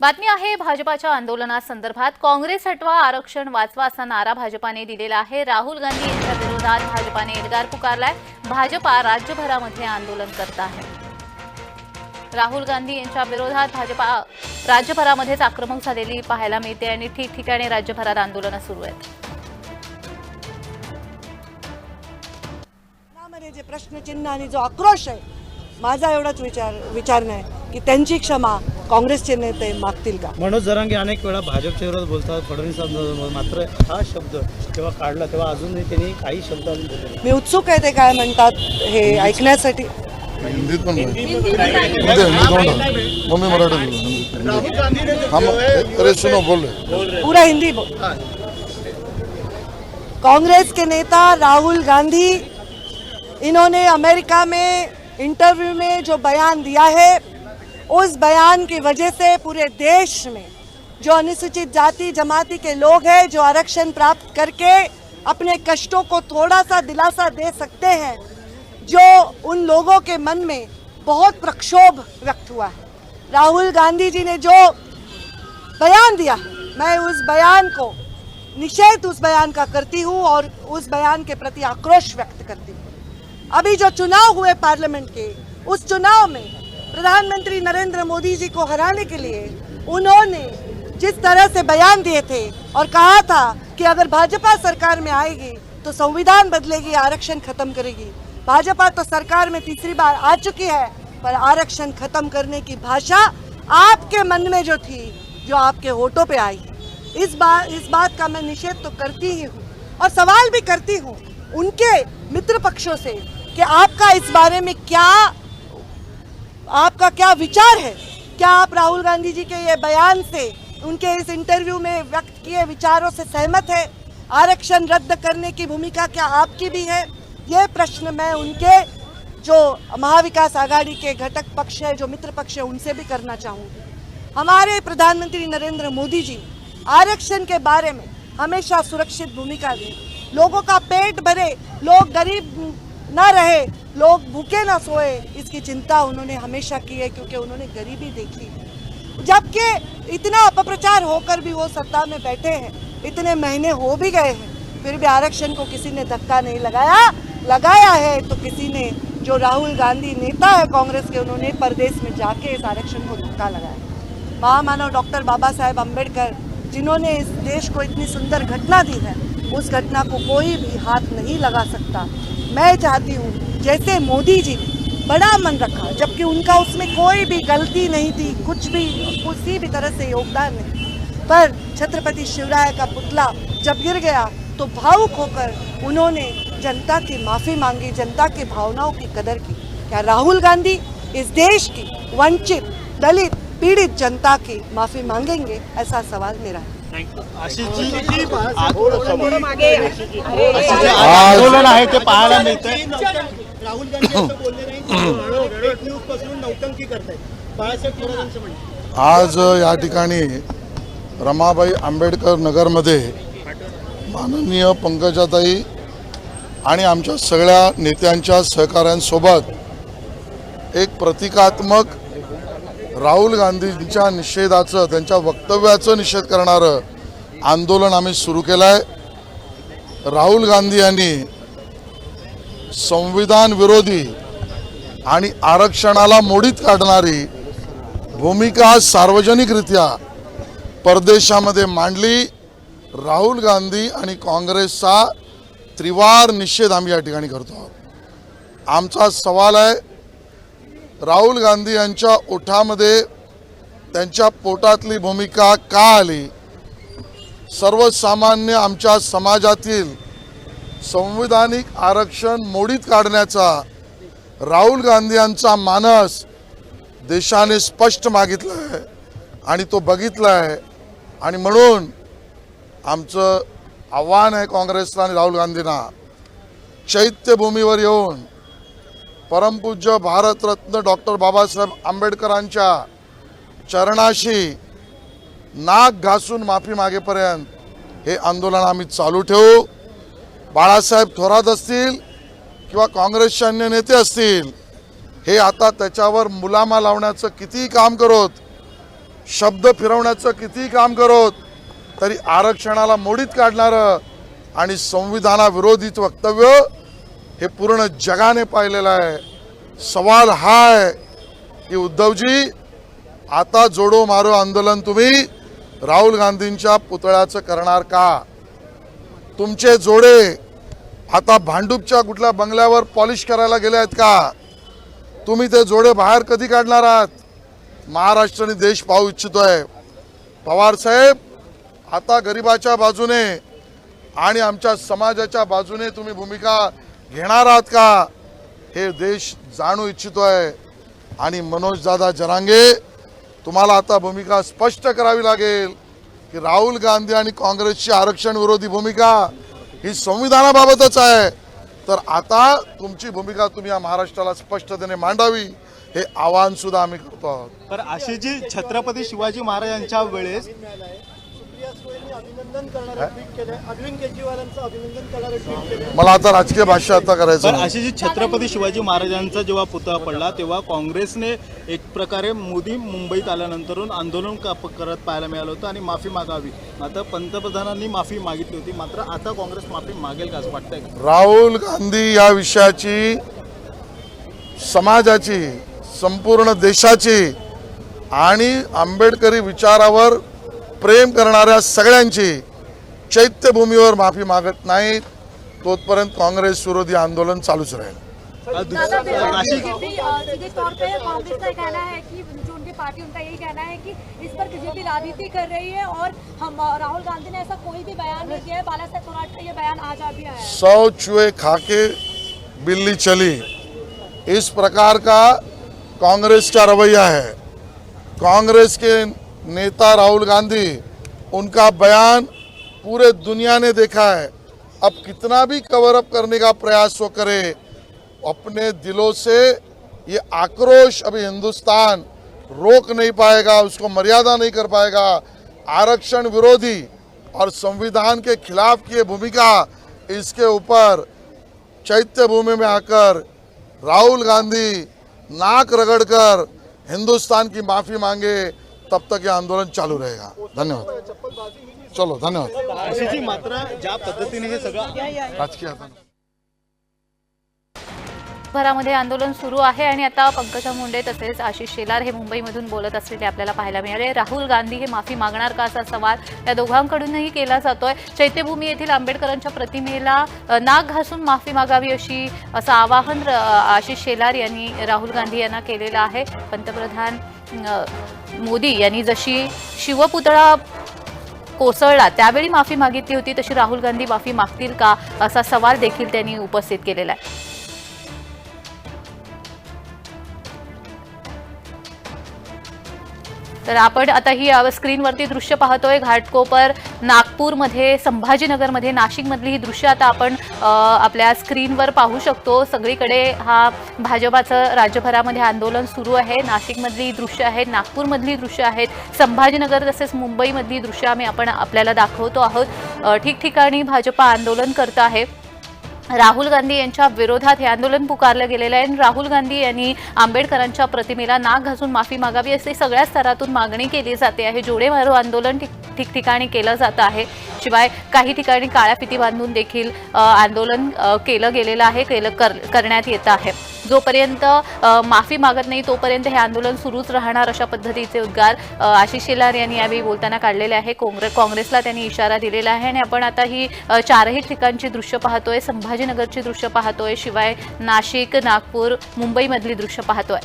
बातमी आहे भाजपाच्या आंदोलनासंदर्भात काँग्रेस हटवा आरक्षण वाचवा असा नारा भाजपाने दिलेला आहे. राहुल गांधी यांच्या विरोधात भाजपाने एल्गार पुकारलाय. भाजपा राज्यभरामध्ये आंदोलन करत आहे. राहुल गांधी यांच्या विरोधात भाजपा राज्यभरामध्येच आक्रमक झालेली पाहायला मिळते आणि ठिकठिकाणी राज्यभरात आंदोलनं सुरू आहेत. जे प्रश्नचिन्ह आणि जो आक्रोश आहे माझा एवढाच विचार विचार आहे. की त्यांची क्षमा काँग्रेसचे नेते मागतील का? मनोज जरांगे अनेक वेळा भाजपच्या विरोधात बोलतात फडणवीसांबरोबर मात्र हा शब्द जेव्हा काढला तेव्हा अजूनही त्यांनी काही शब्द. मी उत्सुक आहे ते काय म्हणतात हे ऐकण्यासाठी. हिंदीत पण मम्मी मराठी बोल. पूरा हिंदी कांग्रेस के नेता राहुल गांधी इन्होंने अमेरिका में इंटरव्यू में जो बयान दिया है उस बयान की वजह से पूरे देश में जो अनुसूचित जाति, जमाती के लोग हैं, जो आरक्षण प्राप्त करके अपने कष्टों को थोड़ा सा दिलासा दे सकते हैं, जो उन लोगों के मन में बहुत प्रक्षोभ व्यक्त हुआ है। राहुल गांधी जी ने जो बयान दिया, मैं उस बयान को निषेध उस बयान का करती हूँ और उस बयान के प्रति आक्रोश व्यक्त करती हूँ। अभी जो चुनाव हुए पार्लियामेंट के, उस चुनाव में प्रधानमंत्री नरेंद्र मोदी जी को हराने के लिए उन्होंने जिस तरह से बयान दिए थे और कहा था कि अगर भाजपा सरकार में आएगी तो संविधान बदलेगी, आरक्षण खत्म करेगी। भाजपा तो सरकार में तीसरी बार आ चुकी है, पर आरक्षण खत्म करने की भाषा आपके मन में जो थी, जो आपके होठों पे आई। इस बात इस बात का मैं निषेध तो करती ही हूँ और सवाल भी करती हूँ उनके मित्र पक्षों से कि आपका इस बारे में क्या आपका क्या विचार है? क्या आप राहुल गांधी जी के ये बयान से, उनके इस इंटरव्यू में व्यक्त किए विचारों से सहमत है? आरक्षण रद्द करने की भूमिका क्या आपकी भी है? ये प्रश्न मैं उनके, जो महाविकास आघाड़ी के घटक पक्ष है, जो मित्र पक्ष है, उनसे भी करना चाहूँगी। हमारे प्रधानमंत्री नरेंद्र मोदी जी आरक्षण के बारे में हमेशा सुरक्षित भूमिका दें। लोगों का पेट भरे, लोग गरीब ना रहे, लोग भूखे ना सोए, इसकी चिंता उन्होंने हमेशा की है क्योंकि उन्होंने गरीबी देखी। जबकि इतना अपप्रचार होकर भी वो सत्ता में बैठे हैं, इतने महीने हो भी गए हैं, फिर भी आरक्षण को किसी ने धक्का नहीं लगाया। लगाया है तो किसी ने, जो राहुल गांधी नेता है कांग्रेस के, उन्होंने परदेश में जाके इस आरक्षण को धक्का लगाया। महामानव डॉक्टर बाबा साहेब अंबेडकर जिन्होंने इस देश को इतनी सुंदर घटना दी है उस घटना को कोई भी हाथ नहीं लगा सकता। मैं चाहती हूँ, जैसे मोदी जी ने बड़ा मन रखा, जबकि उनका उसमें कोई भी गलती नहीं थी, कुछ भी किसी भी तरह से योगदान नहीं। पर छत्रपति शिवराय का पुतला जब गिर गया तो भावुक होकर उन्होंने जनता की माफ़ी मांगी, जनता की भावनाओं की कदर की। क्या राहुल गांधी इस देश की वंचित, दलित, पीड़ित जनता की माफ़ी मांगेंगे, ऐसा सवाल मेरा है। जे आंदोलन आहे ते पाहायला मिळतंय. राहुल गांधी आज या ठिकाणी रमाबाई आंबेडकर नगरमध्ये माननीय पंकजाताई आणि आमच्या सगळ्या नेत्यांच्या सहकाऱ्यांसोबत एक प्रतिकात्मक राहुल गांधींच्या निषेधाचं त्यांच्या वक्तव्याचं निषेध करणारं आंदोलन आम्ही सुरू केलं आहे राहुल गांधी यांनी संविधान विरोधी आणि आरक्षणाला मोडीत काढणारी भूमिका सार्वजनिकरित्या परदेशामध्ये मांडली. राहुल गांधी आणि काँग्रेसचा त्रिवार निषेध आम्ही या ठिकाणी करतो आहोत. आमचा सवाल आहे राहुल गांधी यांच्या ओठामध्ये त्यांच्या पोटातली भूमिका का आली? सर्वसामान्य आमच्या समाजातील संविधानिक आरक्षण मोडीत काढण्याचा राहुल गांधी यांचा मानस देशाने स्पष्ट मागितला आहे आणि तो बघितला आहे आणि म्हणून आमचं आव्हान आहे काँग्रेसला आणि राहुल गांधींना. चैत्यभूमीवर येऊन परमपूज्य भारतरत्न डॉक्टर बाबासाहेब आंबेडकरांच्या चरणाशी नाक घासून माफी मागेपर्यंत हे आंदोलन आम्ही चालू ठेवू. बाळासाहेब थोरात असतील किंवा काँग्रेसचे अन्य नेते असतील हे आता त्याच्यावर मुलामा लावण्याचं कितीही काम करोत शब्द फिरवण्याचं कितीही काम करोत तरी आरक्षणाला मोडीत काढणारं आणि संविधानाविरोधीत वक्तव्य हे पूर्ण जगाने पाहिलेलं आहे. सवाल हा आहे की उद्धवजी आता जोडो मारो आंदोलन तुम्ही राहुल गांधींच्या पुतळ्याचं करणार का? तुमचे जोडे आता भांडूपच्या कुठल्या बंगल्यावर पॉलिश करायला गेले आहेत का? तुम्ही ते जोडे बाहेर कधी काढणार आहात? महाराष्ट्राने देश पाहू इच्छितोय. पवार साहेब आता गरिबाच्या बाजूने आणि आमच्या समाजाच्या बाजूने तुम्ही भूमिका घेणार आहात का? हे देश जाणू इच्छितोय. आणि मनोज दादा जरांगे तुम्हाला आता भूमिका स्पष्ट करावी लागेल की राहुल गांधी आणि काँग्रेसची आरक्षण विरोधी भूमिका ही संविधानाबाबतच आहे. तर आता तुमची भूमिका तुम्ही या महाराष्ट्राला स्पष्टतेने मांडावी हे आवाहन सुद्धा आम्ही करतो आहोत. तर अशी जी छत्रपती शिवाजी महाराजांच्या वेळेस मला आता राजकीय भाष्य आता करायचं. अशी जी छत्रपती शिवाजी महाराजांचा जेव्हा पुतळा पडला तेव्हा काँग्रेसने एक प्रकारे मोदी मुंबईत आल्यानंतरून आंदोलन का- करत पाहायला मिळालं होतं आणि माफी मागावी. आता पंतप्रधानांनी माफी मागितली होती. मात्र आता काँग्रेस माफी मागेल का असं वाटतंय राहुल गांधी या विषयाची समाजाची संपूर्ण देशाची आणि आंबेडकरी विचारावर प्रेम करणाऱ्या सगळ्यांची चैत्यभूमीवर माफ़ी मागत नाहीत तोपर्यंत काँग्रेस विरोधी आंदोलन चालूच रही राहुल. गांधी ने ऐसा कोई भी बयान नहीं दिया सौ चूहे खाके बिल्ली चली। इस प्रकार का कांग्रेस का रवैया है। कांग्रेस के नेता राहुल गांधी, उनका बयान पूरे दुनिया ने देखा है। अब कितना भी कवर अप करने का प्रयास वो करे, अपने दिलों से ये आक्रोश अभी हिंदुस्तान रोक नहीं पाएगा, उसको मर्यादा नहीं कर पाएगा। आरक्षण विरोधी और संविधान के खिलाफ की भूमिका, इसके ऊपर चैत्य भूमि में आकर राहुल गांधी नाक रगड़कर हिंदुस्तान की माफ़ी मांगे। तब तक ये आंदोलन चालू रहेगा। धन्यवाद। चलो धन्यवाद। अशी जी मात्र ज्या पद्धतीने हे सगळं राजकीय आता भरामध्ये आंदोलन सुरू आहे आणि आता पंकजा मुंडे तसेच आशिष शेलार हे मुंबईमधून बोलत असलेले आपल्याला पाहायला मिळाले. राहुल गांधी हे माफी मागणार का असा सवाल या दोघांकडूनही केला जातोय. चैत्यभूमी येथील आंबेडकरांच्या प्रतिमेला नाक घासून माफी मागावी अशी असं आवाहन आशिष शेलार यांनी राहुल गांधी यांना केलेलं आहे. पंतप्रधान मोदी यांनी जशी शिवपुतळा कोसळला त्यावेळी माफी मागितली होती तशी राहुल गांधी माफी मागतील का असा सवाल देखील त्यांनी उपस्थित केलेला आहे. तर आपण आता ही स्क्रीनवरती दृश्य पाहतोय. घाटकोपर नागपूरमध्ये संभाजीनगरमध्ये नाशिकमधली ही दृश्य आता आपण आपल्या स्क्रीनवर पाहू शकतो. सगळीकडे हा भाजपाचं राज्यभरामध्ये आंदोलन सुरू आहे. नाशिकमधली दृश्य आहेत नागपूरमधली दृश्य आहेत संभाजीनगर तसेच मुंबईमधली दृश्य आम्ही आपण आपल्याला दाखवतो आहोत. ठिकठिकाणी भाजपा आंदोलन करत आहे. राहुल गांधी यांच्या विरोधात हे आंदोलन पुकारलं गेलेलं आहे. आणि राहुल गांधी यांनी आंबेडकरांच्या प्रतिमेला नाक घासून माफी मागावी असे सगळ्या स्तरातून मागणी केली जाते आहे. जोडे मारो आंदोलन ठिकठिकाणी केलं जात आहे. शिवाय काही ठिकाणी काळ्या फिती बांधून देखील आंदोलन केलं गेलेलं आहे केलं कर करण्यात येतं आहे. जोपर्यंत माफी मागत नाही तोपर्यंत हे आंदोलन सुरूच राहणार अशा पद्धतीचे उद्गार आशिष शेलार यांनी यावेळी बोलताना काढलेले आहे. काँग्रेस काँग्रेसला त्यांनी इशारा दिलेला आहे आणि आपण आता ही चारही ठिकाणची दृश्य पाहतोय. संभाजीनगरची दृश्य पाहतोय. शिवाय नाशिक नागपूर मुंबईमधली दृश्य पाहतोय.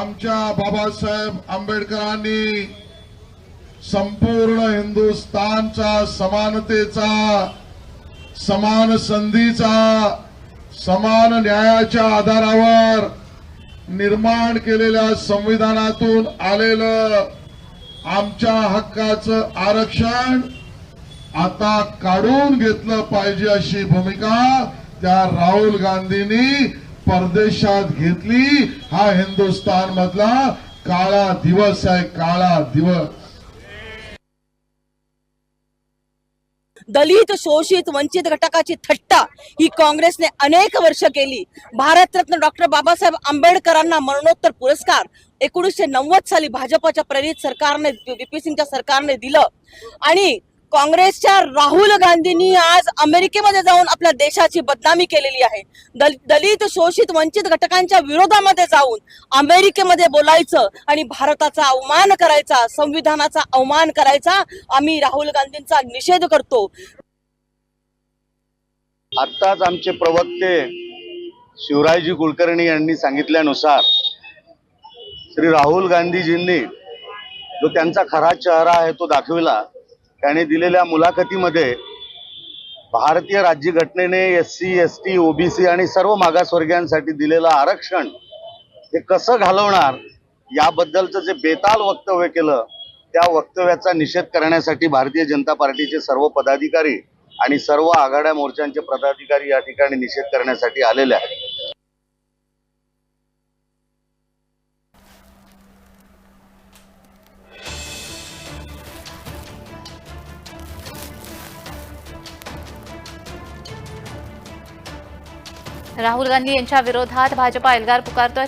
आमच्या बाबासाहेब आंबेडकरांनी संपूर्ण हिंदुस्थानचा समानतेचा समान संधीचा समान न्यायाच्या आधारावर निर्माण केलेल्या संविधानातून आलेलं आमच्या हक्काचं आरक्षण आता काढून घेतलं पाहिजे अशी भूमिका त्या राहुल गांधींनी परदेशात घेतली. हा हिंदुस्तान मधला काळा दिवस आहे काळा दिवस. दलित शोषित वंचित घटकाची थट्टा ही काँग्रेसने अनेक वर्ष केली भारतरत्न डॉक्टर बाबासाहेब आंबेडकरांना मरणोत्तर पुरस्कार एकोणीसशे नव्वद साली भाजपच्या प्रेरित सरकारने व्हीपी सिंगच्या सरकारने दिलं आणि काँग्रेसच्या राहुल गांधींनी आज अमेरिकेमध्ये जाऊन आपल्या देशाची बदनामी केलेली आहे. दल- दलित शोषित वंचित घटकांच्या विरोधामध्ये जाऊन अमेरिकेमध्ये बोलायचं आणि भारताचा अवमान करायचा संविधानाचा अवमान करायचा आम्ही राहुल गांधींचा निषेध करतो. आत्ताच आमचे प्रवक्ते शिवरायजी कुलकर्णी यांनी सांगितल्यानुसार श्री राहुल गांधीजींनी जो त्यांचा खरा चेहरा आहे तो दाखविला त्याने दिलेल्या मुलाखतीमध्ये भारतीय राज्यघटनेने S C S T OBC आणि सर्व मागासवर्गीयांसाठी दिलेलं आरक्षण हे कसं घालवणार याबद्दलचं जे बेताल वक्तव्य केलं त्या वक्तव्याचा निषेध करण्यासाठी भारतीय जनता पार्टीचे सर्व पदाधिकारी आणि सर्व आघाड्या मोर्चांचे पदाधिकारी या ठिकाणी निषेध करण्यासाठी आलेले आहेत. राहुल गांधी यांच्या विरोधात भाजपा एल्गार पुकारतोय.